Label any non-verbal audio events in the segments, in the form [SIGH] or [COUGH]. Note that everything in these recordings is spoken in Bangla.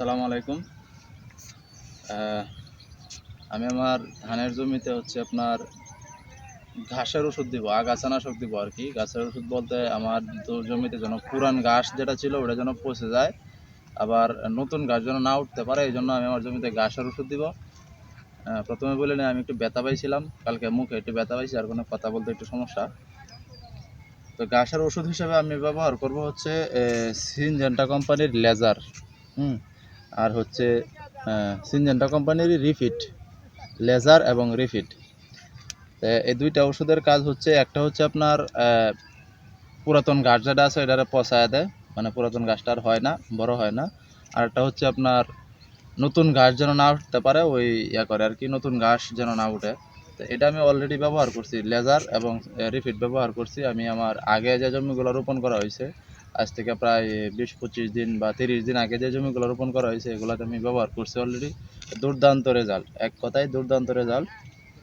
আসসালামু আলাইকুম। আমি আমার ধানের জমিতে হচ্ছে আপনার ঘাসের ওষুধ দিব আগাছানাশক দিব আর কি। গাছের ওষুধ বলতে আমার জমিতে যেন পুরান ঘাস যেটা ছিল ওটা যেন পচে যায়, আবার নতুন ঘাস যেন না উঠতে পারে এই জন্য আমি আমার জমিতে ঘাসের ওষুধ দিব। প্রথমে বলে আমি একটু ব্যথা পাইছিলাম, কালকে মুখে একটু ব্যথা পাইছি, আর কোনো কথা বলতে একটু সমস্যা। তো ঘাসের ওষুধ হিসেবে আমি ব্যবহার করব হচ্ছে সিনজেন্টা কোম্পানির লেজার। হুম আর হচ্ছে সিনজেন্টা কোম্পানির রিফিট লেজার এবং রিফিট এই দুইটা ওষুধের কাজ হচ্ছে, একটা হচ্ছে আপনার পুরাতন গাছ যেটা আছে, এটারে পচায় দেয়। মানে পুরাতন গাছটা আর হয় না, বড় হয় না। আর একটা হচ্ছে আপনার নতুন ঘাস যেন না উঠতে পারে, ওই ইয়া করে আর কি, নতুন ঘাস যেন না উঠে। তো এটা আমি অলরেডি ব্যবহার করছি লেজার এবং রিফিট ব্যবহার করছি। আমি আমার আগে যে জমিগুলো রোপণ করা হয়েছে আজ থেকে প্রায় বিশ পঁচিশ দিন বা তিরিশ দিন আগে যে জমিগুলো রোপণ করা হয়েছে, এগুলোতে আমি ব্যবহার করছি অলরেডি দুর্দান্ত রেজাল্ট এক কথায় দুর্দান্ত রেজাল্ট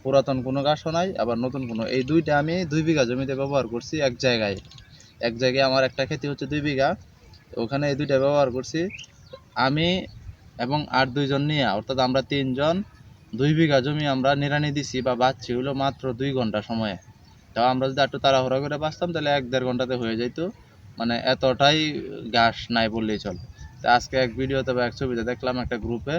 পুরাতন কোনো গাছও নাই, আবার নতুন কোনো। এই দুইটা আমি দুই বিঘা জমিতে ব্যবহার করছি এক জায়গায়। এক জায়গায় আমার একটা খেতি হচ্ছে দুই বিঘা। ওখানে এই দুইটা ব্যবহার করছি। আমি এবং আর দুইজন নিয়ে, অর্থাৎ আমরা তিনজন, দুই বিঘা জমি আমরা নিরানি দিছি বা বাচ্চি হলো মাত্র দুই ঘণ্টা সময়ে। তাও আমরা যদি একটু তাড়াহুড়া করে বাঁচতাম, তাহলে এক দেড় ঘন্টাতে হয়ে যেত মানে এতটাই ঘাস নাই বললেই চলে। তা আজকে এক ভিডিওতে বা এক ছবিতে দেখলাম একটা গ্রুপে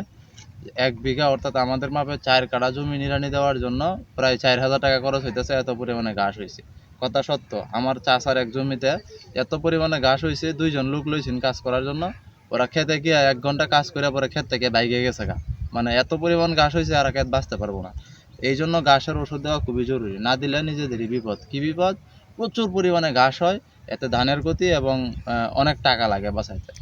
এক বিঘা, অর্থাৎ আমাদের মাপে চার কাটা জমি নিরানি দেওয়ার জন্য প্রায় চার হাজার টাকা খরচ হইতেছে, এত পরিমাণে ঘাস হয়েছে কথা সত্য, আমার চাষার এক জমিতে এত পরিমাণে ঘাস হয়েছে দুইজন লোক লইছেন কাজ করার জন্য। ওরা খেতে গিয়ে এক ঘণ্টা কাজ করে পরে ক্ষেত থেকে বাইকে গেছে গা। মানে এত পরিমাণ ঘাস হয়েছে আর ক্ষেত বাঁচতে পারব না। এই জন্য ঘাসের ওষুধ দেওয়া খুবই জরুরি। না দিলে নিজেদেরই বিপদ। কি বিপদ? প্রচুর পরিমাণে ঘাস হয়, এতে ধানের ক্ষতি এবং অনেক টাকা লাগে বাঁচাইতে।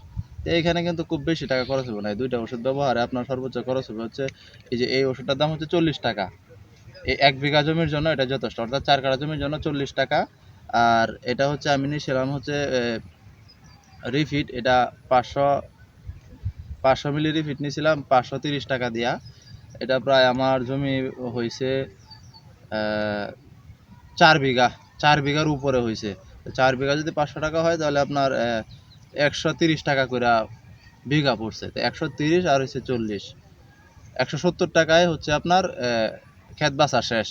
তো এইখানে কিন্তু খুব বেশি টাকা খরচ হবে না, এই দুইটা ওষুধ ব্যবহারে আপনার সর্বোচ্চ খরচ হবে হচ্ছে, এই যে এই ওষুধটার দাম হচ্ছে চল্লিশ টাকা। এই এক বিঘা জমির জন্য এটা যথেষ্ট, অর্থাৎ চার কাঠা জমির জন্য চল্লিশ টাকা। আর এটা হচ্ছে আমি নিয়েছিলাম হচ্ছে রিফিট, এটা পাঁচশো পাঁচশো মিলি রিফিট নিয়েছিলাম, পাঁচশো তিরিশ টাকা দিয়া। এটা প্রায় আমার জমি হয়েছে চার বিঘা। চার বিঘার উপরে হয়েছে চার বিঘা যদি পাঁচশো টাকা হয়, তাহলে আপনার একশো তিরিশ টাকা করে বিঘা পড়ছে। তো একশো তিরিশ আর হচ্ছে চল্লিশ। একশো সত্তর টাকায় হচ্ছে আপনার ক্ষেত বাছা শেষ।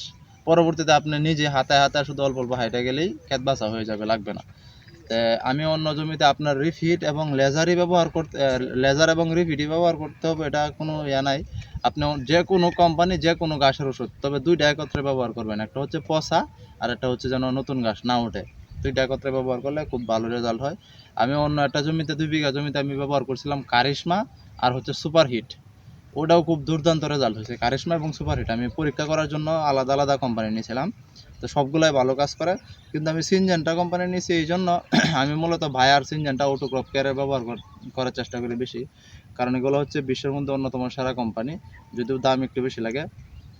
পরবর্তীতে আপনি নিজে হাতায় হাতায় শুধু অল্প অল্প হাইটে গেলেই ক্ষেত বাছা হয়ে যাবে, লাগবে না। আমি অন্য জমিতে আপনার রিফিট এবং লেজারই ব্যবহার করতে লেজার এবং রিফিটই ব্যবহার করতে হবে, এটা কোনো ইয়া নাই। আপনি যে কোনো কোম্পানি যে কোনো গাছের ওষুধ, তবে দুইটা একত্রে ব্যবহার করবেন। একটা হচ্ছে পচা আর একটা হচ্ছে যেন নতুন গাছ না ওঠে। দুইটা একত্রে ব্যবহার করলে খুব ভালো রেজাল্ট হয়। আমি অন্য একটা জমিতে, দুই বিঘা জমিতে আমি ব্যবহার করছিলাম কারিশমা আর হচ্ছে সুপার হিট ওটাও খুব দুর্দান্ত রেজাল্ট হয়েছে। কারিশমা এবং সুপার হিট আমি পরীক্ষা করার জন্য আলাদা আলাদা কোম্পানি নিয়েছিলাম। তো সবগুলাই ভালো কাজ করে। কিন্তু আমি সিনজেন্টা কোম্পানি নিয়েছি এই জন্য [CLEARS THROAT] আমি মূলত ভায়ার সিনজেন্টা অটোক্রপ কেয়ারের ব্যবহার করার চেষ্টা করি বেশি। কারণ এগুলো হচ্ছে বিশ্বের মধ্যে অন্যতম সেরা কোম্পানি যদিও দাম একটু বেশি লাগে,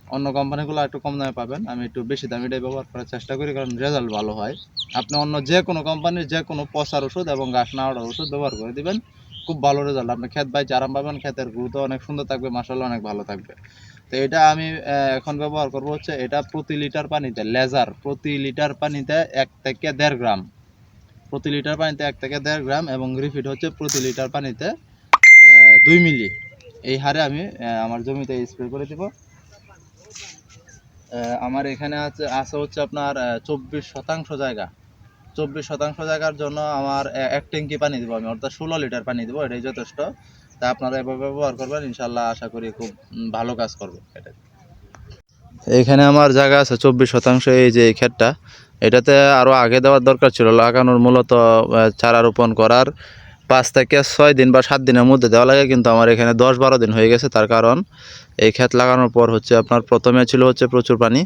অন্য কোম্পানিগুলো একটু কম দামে পাবেন। আমি একটু বেশি দামিটাই ব্যবহার করার চেষ্টা করি, কারণ রেজাল্ট ভালো হয়। আপনি অন্য যে কোনো কোম্পানির যে কোনো পচার ওষুধ এবং গাছ না ওঠার ওষুধ ব্যবহার করে দিবেন। খুব ভালো রেজাল্ট আপনি ক্ষেত বাইচে আরাম পাবেন ক্ষেতের গ্রুথ অনেক সুন্দর থাকবে মাসাল্লাহ অনেক ভালো থাকবে। তো এটা আমি এখন ব্যবহার করব হচ্ছে, এটা প্রতি লিটার পানিতে লেজার প্রতি লিটার পানিতে এক থেকে দেড় গ্রাম। প্রতি লিটার পানিতে এক থেকে দেড় গ্রাম এবং রিফিট হচ্ছে প্রতি লিটার পানিতে দুই মিলি। এই হারে আমি আমার জমিতে স্প্রে করে দিব। আমার এখানে আছে আছে হচ্ছে আপনার চব্বিশ শতাংশ জায়গা। চব্বিশ শতাংশ জায়গার জন্য আমার এক ট্যাঙ্কি পানি দিব আমি, অর্থাৎ ষোলো লিটার পানি দিব, এটাই যথেষ্ট। তা আপনারা এভাবে ব্যবহার করবেন ইনশাল্লাহ আশা করি খুব ভালো কাজ করবে এটা। এইখানে আমার জায়গা আছে চব্বিশ শতাংশ, এই যে এই ক্ষেতটা। এটাতে আরও আগে দেওয়ার দরকার ছিল, লাগানোর মূলত চারা রোপণ করার পাঁচ থেকে ছয় দিন বা সাত দিনের মধ্যে দেওয়া লাগে, কিন্তু আমার এখানে দশ বারো দিন হয়ে গেছে, তার কারণ এই ক্ষেত লাগানোর পর হচ্ছে আপনার প্রথমে ছিল হচ্ছে প্রচুর পানি।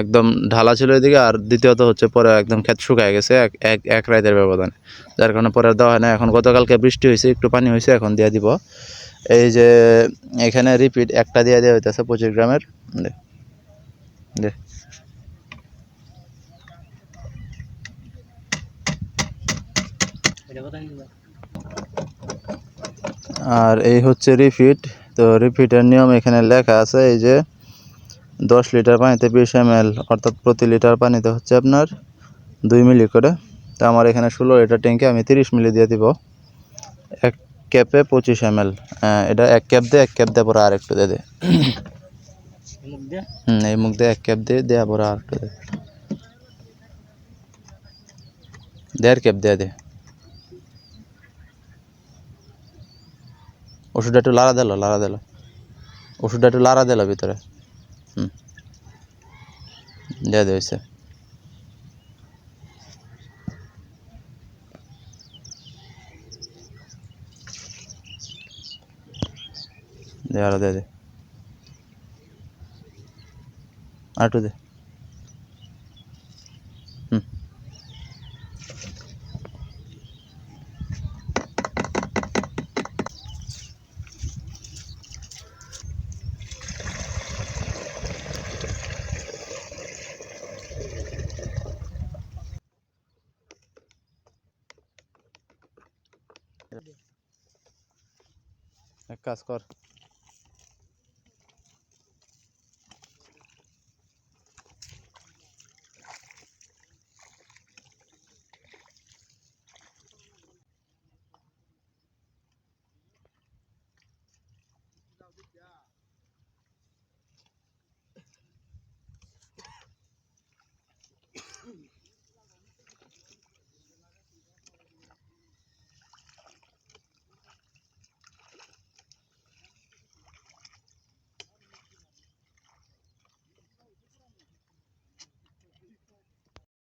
একদম ঢালা ছিল এদিকে আর দ্বিতীয়ত হচ্ছে পরে একদম ক্ষেত শুকায় গেছে, এক এক এক রাতের ব্যবধানে। যার কারণে পরে দেওয়া হয় না। এখন গতকালকে বৃষ্টি হয়েছে, একটু পানি হয়েছে, এখন দিয়ে দিব। এই যে এখানে রিপিট একটা দিয়ে দেওয়া হইতেছে পঁচিশ গ্রামের। দে আর এই হচ্ছে রিফিট তো রিপিটের নিয়ম এখানে লেখা আছে, এই যে দশ লিটার পানিতে বিশ এম এল অর্থাৎ প্রতি লিটার পানিতে হচ্ছে আপনার দুই মিলি করে। তো আমার এখানে ষোলো লিটার ট্যাঙ্কে আমি তিরিশ মিলি দিয়ে দিব। এক ক্যাপে পঁচিশ এম এটা এক ক্যাপ দে এক ক্যাপ দেওয়ার পরে আর একটু দে। দে হুম এই মুখ দিয়ে এক ক্যাপ দিয়ে দেওয়ার পরে আর একটু দে। দেড় ক্যাপ দিয়ে দে। ওষুধটা একটু লাড়া দিল লাড়া দিল ওষুধটা একটু লাড়া দিল ভিতরে। হুম দিয়ে দে হয়েছে দে আরও দে দে আর একটু দে এক কাজ কর।